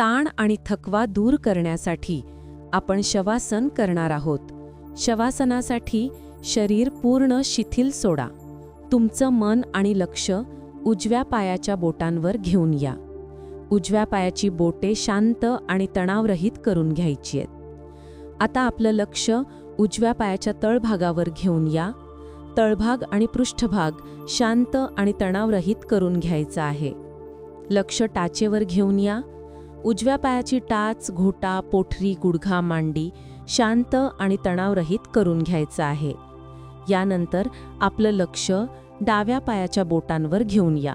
ताण आणि थकवा दूर करण्यासाठी आपण शवासन करणार आहोत. शवासनासाठी शरीर पूर्ण शिथिल सोडा. तुमचं मन आणि लक्ष उजव्या पायाच्या बोटांवर घेऊन या. उजव्या पायाची बोटे शांत आणि तणावरहित करून घ्यायची आहेत. आता आपलं लक्ष उजव्या पायाच्या तळभागावर घेऊन या. तळभाग आणि पृष्ठभाग शांत आणि तणावरहित करून घ्यायचा आहे. लक्ष टाचेवर घेऊन या. उजव्या पायाची टाच घोटा पोठरी गुडघा मांडी शांत आणि तणावरहित करून घ्यायचं आहे. यानंतर आपलं लक्ष डाव्या पायाच्या बोटांवर घेऊन या.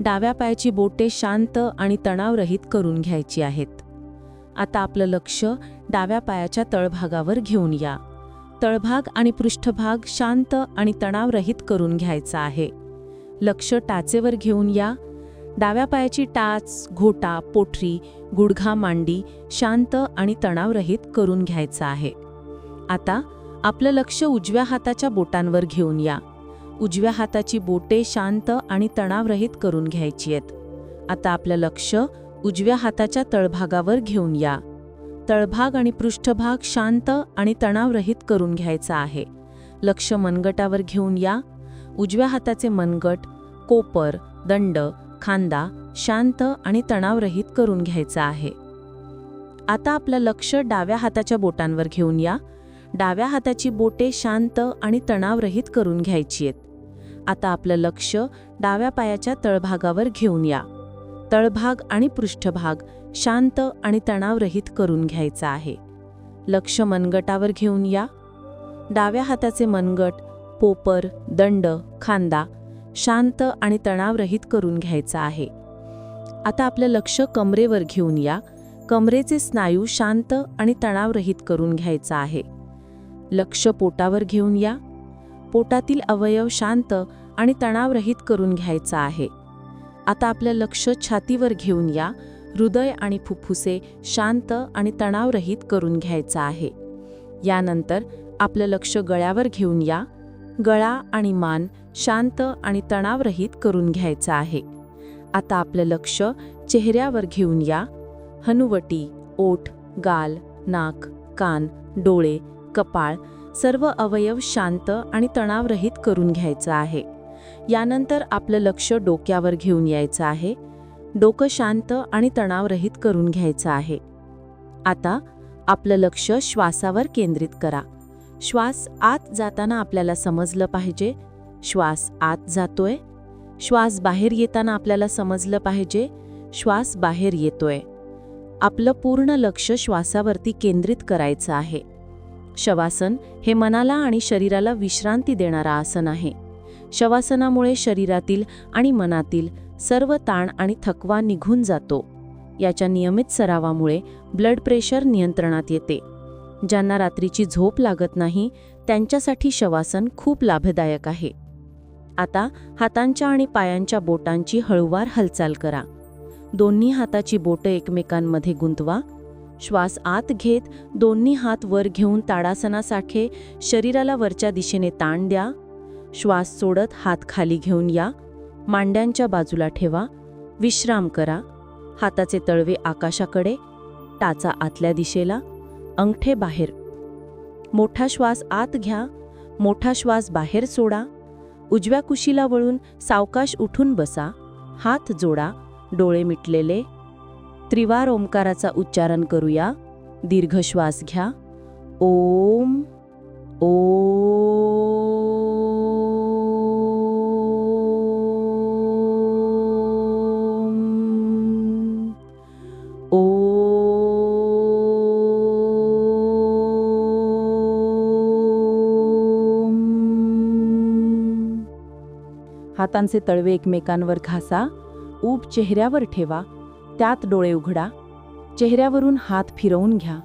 डाव्या पायाची बोटे शांत आणि तणावरहित करून घ्यायची आहेत. आता आपलं लक्ष डाव्या पायाच्या तळभागावर घेऊन या. तळभाग आणि पृष्ठभाग शांत आणि तणावरहित करून घ्यायचा आहे. लक्ष टाचेवर घेऊन या. डाव्या पायाची टाच घोटा पोठरी गुडघा मांडी शांत आणि तणावरहित करून घ्यायचं आहे. आता आपलं लक्ष उजव्या हाताच्या बोटांवर घेऊन या. उजव्या हाताची बोटे शांत आणि तणावरहित करून घ्यायची आहेत. आता आपलं लक्ष उजव्या हाताच्या तळभागावर घेऊन या. तळभाग आणि पृष्ठभाग शांत आणि तणावरहित करून घ्यायचा आहे. लक्ष मनगटावर घेऊन या. उजव्या हाताचे मनगट कोपर दंड खांदा शांत आणि तणावरहित करून घ्यायचा आहे. आता आपलं लक्ष डाव्या हाताच्या बोटांवर घेऊन या. डाव्या हाताची बोटे शांत आणि तणावरहित करून घ्यायची आहेत. आता आपलं लक्ष डाव्या पायाच्या तळभागावर घेऊन या. तळभाग आणि पृष्ठभाग शांत आणि तणावरहित करून घ्यायचा आहे. लक्ष मनगटावर घेऊन या. डाव्या हाताचे मनगट पोपर दंड खांदा शांत आणि तणावरहित करून घ्यायचा आहे. आता आपलं लक्ष कमरेवर घेऊन या. कमरेचे स्नायू शांत आणि तणावरहित करून घ्यायचा आहे. लक्ष पोटावर घेऊन या. पोटातील अवयव शांत आणि तणावरहित करून घ्यायचा आहे. आता आपलं लक्ष छातीवर घेऊन या. हृदय आणि फुफ्फुसे शांत आणि तणावरहित करून घ्यायचा आहे. यानंतर आपलं लक्ष गळ्यावर घेऊन या. गळा आणि मान शांत आणि तणावरहित करून घ्यायचा आहे. आता आपलं लक्ष चेहऱ्यावर घेऊन या. हनुवटी ओठ गाल नाक कान डोळे कपाळ सर्व अवयव शांत आणि तणावरहित करून घ्यायचं आहे. यानंतर आपलं लक्ष डोक्यावर घेऊन यायचं आहे. डोकं शांत आणि तणावरहित करून घ्यायचं आहे. आता आपलं लक्ष श्वासावर केंद्रित करा. श्वास आत जाताना आपल्याला समजलं पाहिजे. श्वास आत जातोय. श्वास बाहेर येताना आपल्याला समजलं पाहिजे. श्वास बाहेर येतोय. आपलं पूर्ण लक्ष श्वासावरती केंद्रित करायचं आहे. शवासन हे मनाला आणि शरीराला विश्रांती देणारा आसन आहे. शवासनामुळे शरीरातील आणि मनातील सर्व ताण आणि थकवा निघून जातो. याच्या नियमित सरावामुळे ब्लड प्रेशर नियंत्रणात येते. ज्यांना रात्रीची झोप लागत नाही त्यांच्यासाठी शवासन खूप लाभदायक आहे. आता हातांच्या आणि पायांच्या बोटांची हळूवार हालचाल करा. दोन्ही हाताची बोटं एकमेकांमध्ये गुंतवा. श्वास आत घेत दोन्ही हात वर घेऊन ताडासनासारखे शरीराला वरच्या दिशेने ताण द्या. श्वास सोडत हात खाली घेऊन या. मांड्यांच्या बाजूला ठेवा. विश्राम करा. हाताचे तळवे आकाशाकडे टाचा आतल्या दिशेला. अंगठे बाहेर. मोठा श्वास आत घ्या मोठा श्वास बाहेर सोडा. उजव्या कुशीला वळून सावकाश उठून बसा. हात जोडा डोळे मिटलेले. त्रिवार ओंकाराचा उच्चारण करूया. दीर्घ श्वास घ्या. ओम ओम. हातांचे तळवे एकमेकांवर घासा ऊब चेहऱ्यावर ठेवा त्यात डोळे उघडा चेहऱ्यावरून हात फिरवून घ्या.